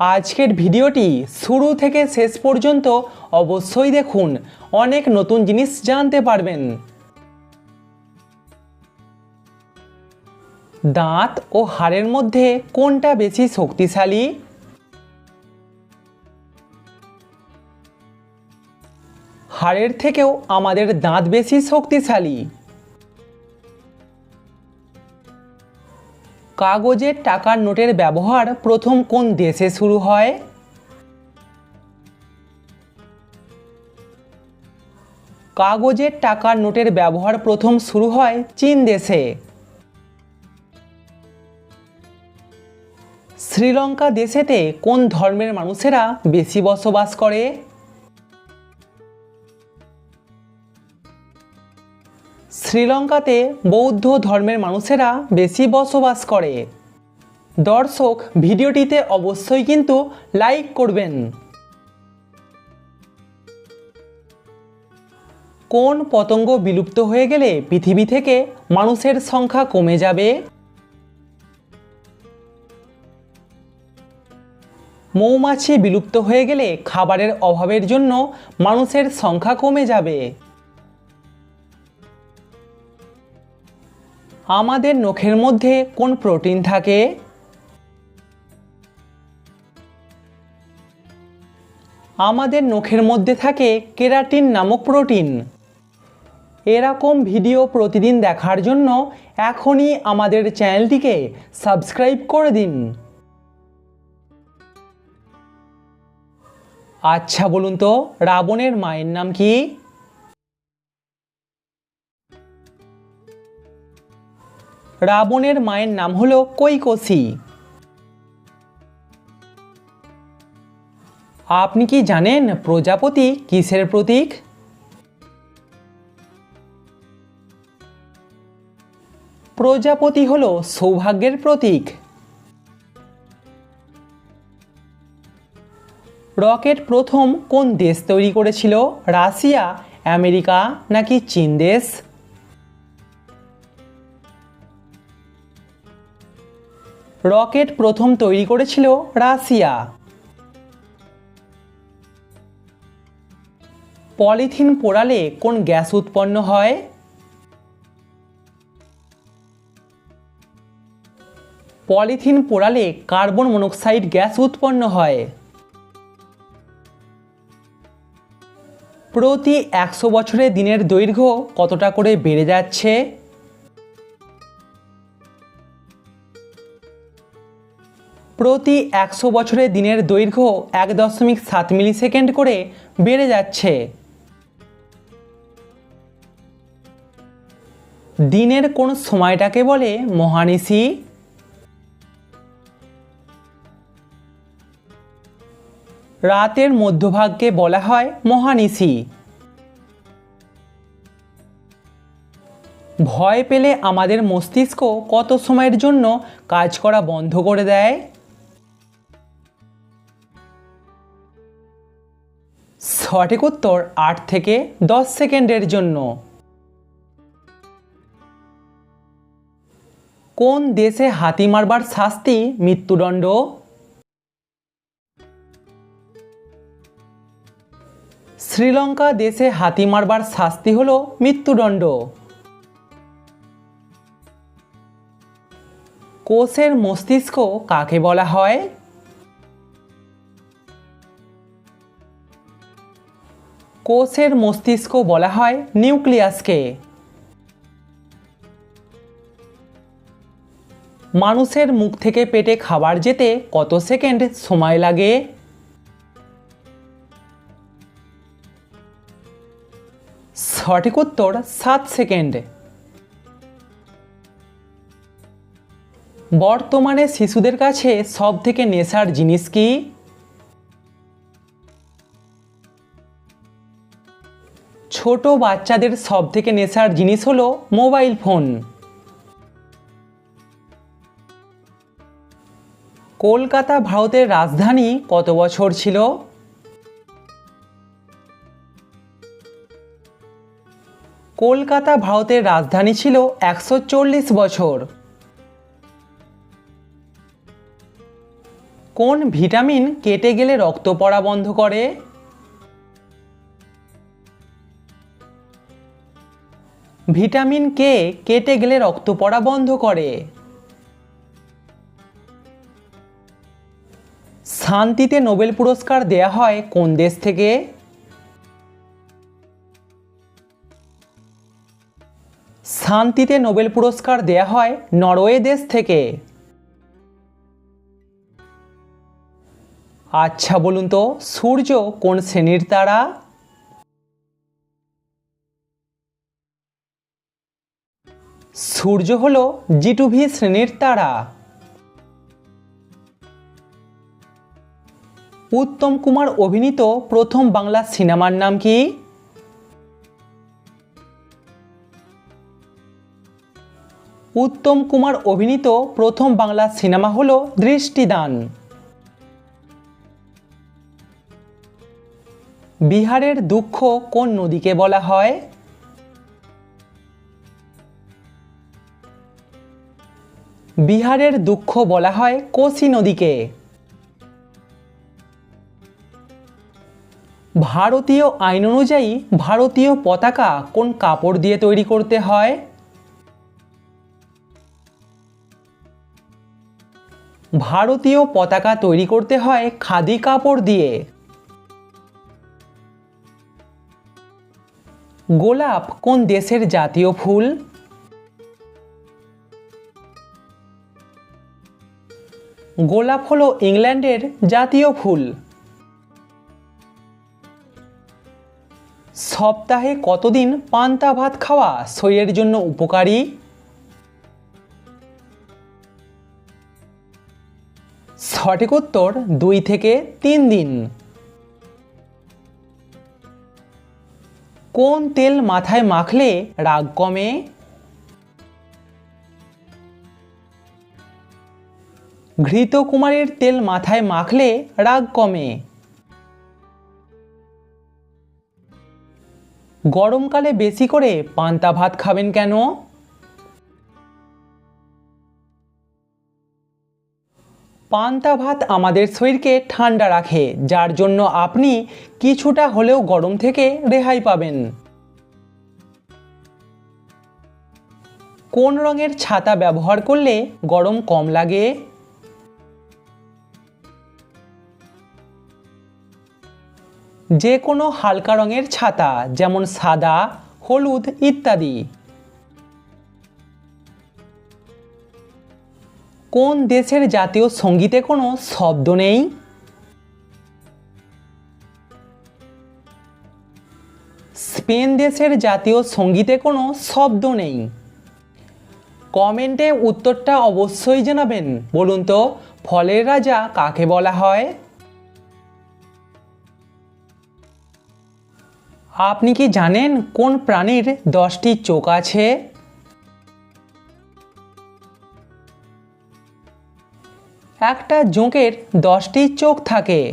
আজকের ভিডিওটি শুরু থেকে শেষ পর্যন্ত অবশ্যই দেখুন। অনেক নতুন জিনিস জানতে পারবেন। দাঁত ও হাড়ের মধ্যে কোনটা বেশি শক্তিশালী? হাড়ের থেকেও আমাদের দাঁত বেশি শক্তিশালী। কাগজের টাকার নোটের ব্যবহার প্রথম কোন দেশে শুরু হয়? কাগজের টাকার নোটের ব্যবহার প্রথম শুরু হয় চীন দেশে। শ্রীলঙ্কা দেশেতে কোন ধর্মের মানুষেরা বেশি বসবাস করে? শ্রীলঙ্কাতে বৌদ্ধ ধর্মের মানুষেরা বেশি বসবাস করে। দর্শক ভিডিওটিতে অবশ্যই কিন্তু লাইক করবেন। কোন পতঙ্গ বিলুপ্ত হয়ে গেলে পৃথিবী থেকে মানুষের সংখ্যা কমে যাবে? মৌমাছি বিলুপ্ত হয়ে গেলে খাবারের অভাবের জন্য মানুষের সংখ্যা কমে যাবে। আমাদের নখের মধ্যে কোন প্রোটিন থাকে? আমাদের নখের মধ্যে থাকে কেরাটিন নামক প্রোটিন। এরকম ভিডিও প্রতিদিন দেখার জন্য এখনই আমাদের চ্যানেলটিকে সাবস্ক্রাইব করে দিন। আচ্ছা বলুন তো, রাবণের মায়ের নাম কি? রাবণের মায়ের নাম হলো কৈকসী। আপনি কি জানেন প্রজাপতি কিসের প্রতীক? প্রজাপতি হলো সৌভাগ্যের প্রতীক। রকেট প্রথম কোন দেশ তৈরি করেছিল? রাশিয়া, আমেরিকা নাকি চীন দেশ? রকেট প্রথম তৈরি করেছিল রাশিয়া। পলিথিন পোড়ালে কোন গ্যাস উৎপন্ন হয়? পলিথিন পোড়ালে কার্বন মনোক্সাইড গ্যাস উৎপন্ন হয়। প্রতি একশো বছরে দিনের দৈর্ঘ্য কতটা করে বেড়ে যাচ্ছে? প্রতি একশো বছরে দিনের দৈর্ঘ্য এক দশমিক সাত মিলি সেকেন্ড করে বেড়ে যাচ্ছে। দিনের কোন সময়টাকে বলে মহানিশি রাতের মধ্যভাগকে বলা হয় মহানিশি ভয় পেলে আমাদের মস্তিষ্ক কত সময়ের জন্য কাজ করা বন্ধ করে দেয়? সঠিক উত্তর আট থেকে দশ সেকেন্ডের জন্য। কোন দেশে হাতি মারবার শাস্তি মৃত্যুদণ্ড? শ্রীলঙ্কা দেশে হাতি মারবার শাস্তি হল মৃত্যুদণ্ড। কোষের মস্তিষ্ক কাকে বলা হয়? কোষের মস্তিষ্ক বলা হয় নিউক্লিয়াসকে। মানুষের মুখ থেকে পেটে খাবার যেতে কত সেকেন্ড সময় লাগে? সঠিক উত্তর, সাত সেকেন্ড। বর্তমানে শিশুদের কাছে সব থেকে নেশার জিনিস কি? ছোট বাচ্চাদের সব থেকে নেশার জিনিস হলো মোবাইল ফোন। কলকাতা ভারতের রাজধানী কত বছর ছিল? কলকাতা ভারতের রাজধানী ছিল একশো চল্লিশ বছর। কোন ভিটামিন কেটে গেলে রক্ত পড়া বন্ধ করে? ভিটামিন কে কেটে গেলে রক্ত পড়া বন্ধ করে। শান্তিতে নোবেল পুরস্কার দেয়া হয় কোন দেশ থেকে? শান্তিতে নোবেল পুরস্কার দেয়া হয় নরওয়ে দেশ থেকে। আচ্ছা বলুন তো, সূর্য কোন শ্রেণির তারা? সূর্য হলো জিটুভি শ্রেণির তারা। উত্তম কুমার অভিনীত প্রথম বাংলা সিনেমার নাম কি? উত্তম কুমার অভিনীত প্রথম বাংলা সিনেমা হল দৃষ্টিদান। বিহারের দুঃখ কোন নদীকে বলা হয়? বিহারের দুঃখ বলা হয় কোসি নদীকে। ভারতীয় আইন অনুযায়ী ভারতীয় পতাকা কোন কাপড় দিয়ে তৈরি করতে হয়? ভারতীয় পতাকা তৈরি করতে হয় খাদি কাপড় দিয়ে। গোলাপ কোন দেশের জাতীয় ফুল? গোলাপ হলো ইংল্যান্ডের জাতীয় ফুল। সপ্তাহে কতদিন পান্তা ভাত খাওয়া শরীরের জন্য উপকারী? সঠিক উত্তর দুই থেকে তিন দিন। কোন তেল মাথায় মাখলে রাগ কমে? ঘৃত কুমারের তেল মাথায় মাখলে রাগ কমে। গরমকালে বেশি করে পান্তা ভাত খাবেন কেন? পান্তা ভাত আমাদের শরীরকে ঠান্ডা রাখে, যার জন্য আপনি কিছুটা হলেও গরম থেকে রেহাই পাবেন। কোন রঙের ছাতা ব্যবহার করলে গরম কম লাগে? যে কোনো হালকা রঙের ছাতা, যেমন সাদা, হলুদ ইত্যাদি। কোন দেশের জাতীয় সঙ্গীতে কোনো শব্দ নেই? স্পেন দেশের জাতীয় সঙ্গীতে কোনো শব্দ নেই। কমেন্টে উত্তরটা অবশ্যই জানাবেন। বলুন তো, ফলের রাজা কাকে বলা হয়? আপনি কি জানেন কোন প্রাণীর দশটি চোখ আছে? একটা জোঁকের দশটি চোখ থাকে।